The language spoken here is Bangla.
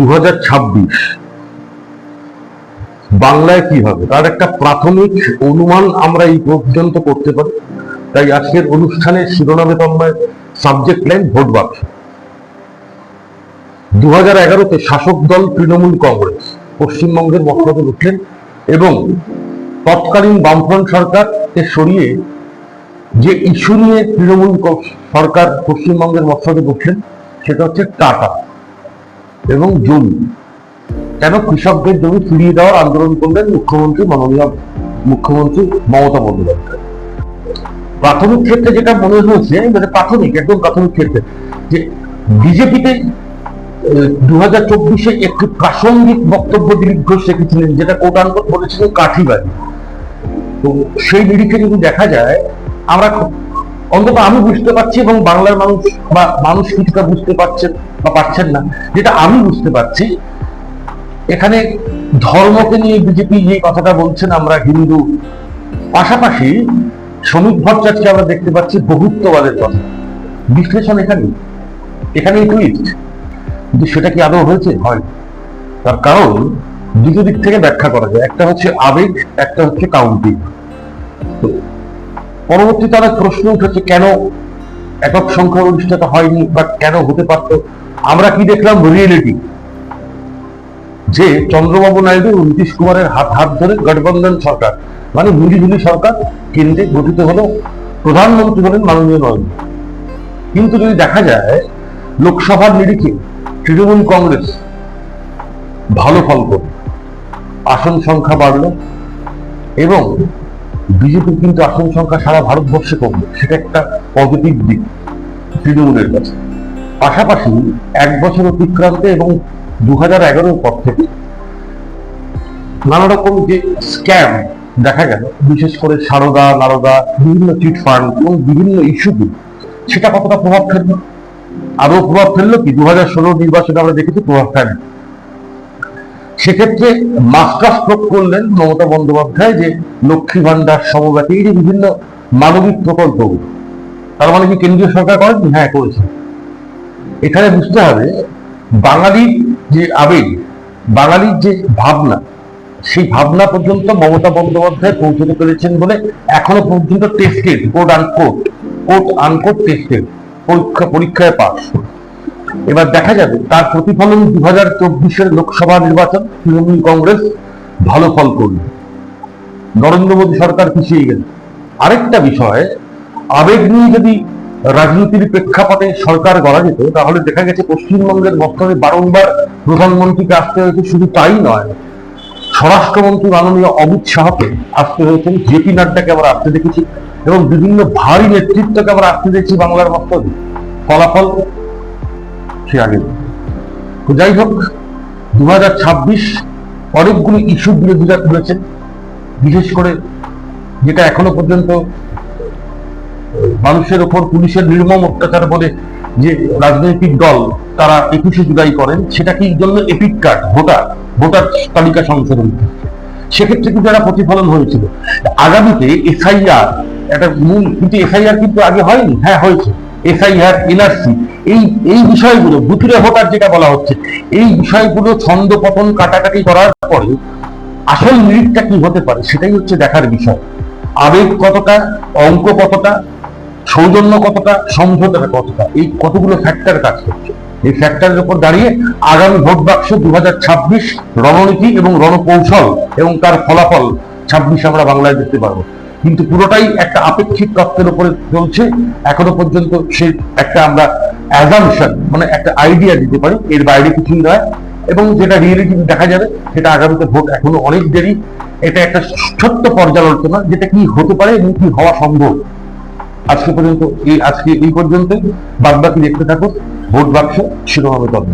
দু হাজার ছাব্বিশ। বাংলায় কি হবে? তার একটা প্রাথমিক অনুমান আমরা এই পর্যন্ত করতে পারি। তাই আজকের অনুষ্ঠানের শিরোনামে তন্ময় সাবজেক্ট লাইন ভোট বাক্স দু হাজার এগারোতে শাসক দল তৃণমূল কংগ্রেস, পশ্চিমবঙ্গের মসনদে উঠলেন এবং তৎকালীন বামফ্রন্ট সরকারকে সরিয়ে যে ইস্যু নিয়ে তৃণমূল সরকার পশ্চিমবঙ্গের মসনদে উঠলেন, সেটা হচ্ছে টাটা। এবং জমি। কেন কৃষকদের জমি ফিরিয়ে দেওয়ার আন্দোলন করলেন মুখ্যমন্ত্রী মাননীয় মুখ্যমন্ত্রী মমতা বন্দ্যোপাধ্যায়? প্রাথমিক ক্ষেত্রে যেটা মনে হয়েছে মানে প্রাথমিক, একদম প্রাথমিক ক্ষেত্রে, যে বিজেপিতে দু হাজার চব্বিশে একটি প্রাসঙ্গিক বক্তব্য দিলীপ ঘোষ রেখেছিলেন, যেটা কোটানকোট বলেছিলেন কাঠিবাড়ি। তো সেই নিরিখে যদি দেখা যায়, আমরা অন্তত আমি বুঝতে পারছি এবং বাংলার মানুষ বা মানুষ কিছুটা বুঝতে পারছেন বা পারছেন না। যেটা আমি বুঝতে পারছি, এখানে ধর্মকে নিয়ে বিজেপি যে কথাটা বলছেন আমরা হিন্দু, পাশাপাশি শ্রমিক ভট্টাচার্যকে আমরা দেখতে পাচ্ছি বহুত্ববাদের কথা। বিশ্লেষণ এখানে এখানে টুইস্ট কিন্তু সেটা কি আদৌ হয়েছে? হয়। তার কারণ দুটো দিক থেকে ব্যাখ্যা করা যায়। একটা হচ্ছে আবেগ, একটা হচ্ছে কাউন্টিং পরবর্তীতে অনেক প্রশ্ন উঠেছে, কেন একক সংখ্যাগরিষ্ঠতা হয়নি বা কেন হতে পারতো? আমরা কি দেখলাম? রিয়েলিটি যে চন্দ্রবাবু নাইডু নীতিশ কুমারের হাত হাত ধরে গঠবন্ধন সরকার মানে মিলিজুলি সরকার কেন্দ্রে গঠিত হলো প্রধানমন্ত্রী হলেন মাননীয় নরেন্দ্র কিন্তু যদি দেখা যায়, লোকসভার নিরিখে তৃণমূল কংগ্রেস ভালো ফল করল। আসন সংখ্যা বাড়লো এবং বিজেপির কিন্তু আসন সংখ্যা সারা ভারতবর্ষে কমলো সেটা একটা পজিটিভ দিক তৃণমূলের কাছে। পাশাপাশি এক বছর অতিক্রান্তে এবং দু হাজার এগারোর পর থেকে নানা রকম যে স্ক্যাম দেখা গেল, বিশেষ করে সারদা, নারদা, বিভিন্ন চিট ফান্ড এবং বিভিন্ন ইস্যুতে সেটা কতটা প্রভাব ফেলল? আরও প্রভাব ফেলল কি? দু হাজার ষোলো নির্বাচনে আমরা দেখেছি প্রভাব ফেলে সেক্ষেত্রে মাস্টার স্ট্রোক করলেন মমতা বন্দ্যোপাধ্যায় যে লক্ষ্মী ভান্ডার সমব্যাপী এই যে বিভিন্ন মানবিক প্রকল্পগুলো, তার মানে কি কেন্দ্রীয় সরকার করেনি? হ্যাঁ করেছে। এখানে বুঝতে হবে, বাঙালির যে আবেগ, বাঙালির যে ভাবনা, সেই ভাবনা পর্যন্ত মমতা বন্দ্যোপাধ্যায় পৌঁছতে পেরেছেন বলে এখনও পর্যন্ত tested quote unquote quote unquote tested পরীক্ষা, পরীক্ষায় পাস এবার দেখা যাবে, তার প্রতিফলন দু হাজার চব্বিশের লোকসভা নির্বাচন, তৃণমূল কংগ্রেস ভালো ফল করল নরেন্দ্র মোদী সরকার পিছিয়ে গেল আরেকটা বিষয়, আবেগ নিয়ে যদি রাজনীতির প্রেক্ষাপটে সরকার গড়া যেত, তাহলে দেখা গেছে পশ্চিমবঙ্গের বর্তমানে বারংবার প্রধানমন্ত্রীকে আসতে হয়েছে, শুধু তাই নয়, স্বরাষ্ট্রমন্ত্রী মাননীয় অমিত শাহকে আসতে হয়েছেন, জেপি নাড্ডাকে আমরা আসতে দেখেছি, এবং বিভিন্ন ভারী নেতৃত্বকে আমরা আসতে দেখছি বাংলার বক্তব্যে ফলাফল সে আগে। তো যাই হোক দু হাজার ছাব্বিশ অনেকগুলো ইস্যু বিরোধীরা তুলেছেন বিশেষ করে যেটা এখনও পর্যন্ত মানুষের ওপর পুলিশের নির্মম অত্যাচার বলে যে রাজনৈতিক দল তারা একুশে জুলাই করেন, সেটা কি জন্য এপিক কার্ড ভোটার ভোটার তালিকা সংশোধন? সেক্ষেত্রে কিন্তু একটা প্রতিফলন হয়েছিল। আগামীতে এসআইআর একটা মূল, কিন্তু এসআইআর কিন্তু আগে হয়নি। হ্যাঁ হয়েছে। এসআইআর এনআরসি এই এই বিষয়গুলো, বুথুরে ভোটার যেটা বলা হচ্ছে, এই বিষয়গুলো ছন্দ পতন কাটাকাটি করার পরে আসল নিরিখটা কি হতে পারে সেটাই হচ্ছে দেখার বিষয়। আবেগ কতটা, অঙ্ক কতটা, সৌজন্য কতটা সমঝোতা কতটা, এই কতগুলো ফ্যাক্টর কাজ করছে। এই ফ্যাক্টরের উপর দাঁড়িয়ে আগামী ভোট বাক্স দু রণনীতি এবং রণকৌশল এবং তার ফলাফল ছাব্বিশ আমরা বাংলায় দেখতে পারব। কিন্তু পুরোটাই একটা আপেক্ষিক তত্ত্বের উপরে চলছে। এখনও পর্যন্ত সে একটা আমরা অ্যাজামশন মানে একটা আইডিয়া দিতে পারি এর বাইরে কিছুই নয়। এবং যেটা রিয়েলিটি দেখা যাবে, সেটা আগামীতে ভোট এখনও অনেক দেরি। এটা একটা ছোট্ট পর্যালোচনা যেটা কি হতে পারে এবং কি হওয়া সম্ভব। আজকে পর্যন্ত এই, আজকে এই পর্যন্ত বাদ বাকি দেখতে থাকো ভোট বাক্স শিরোনামে তবে।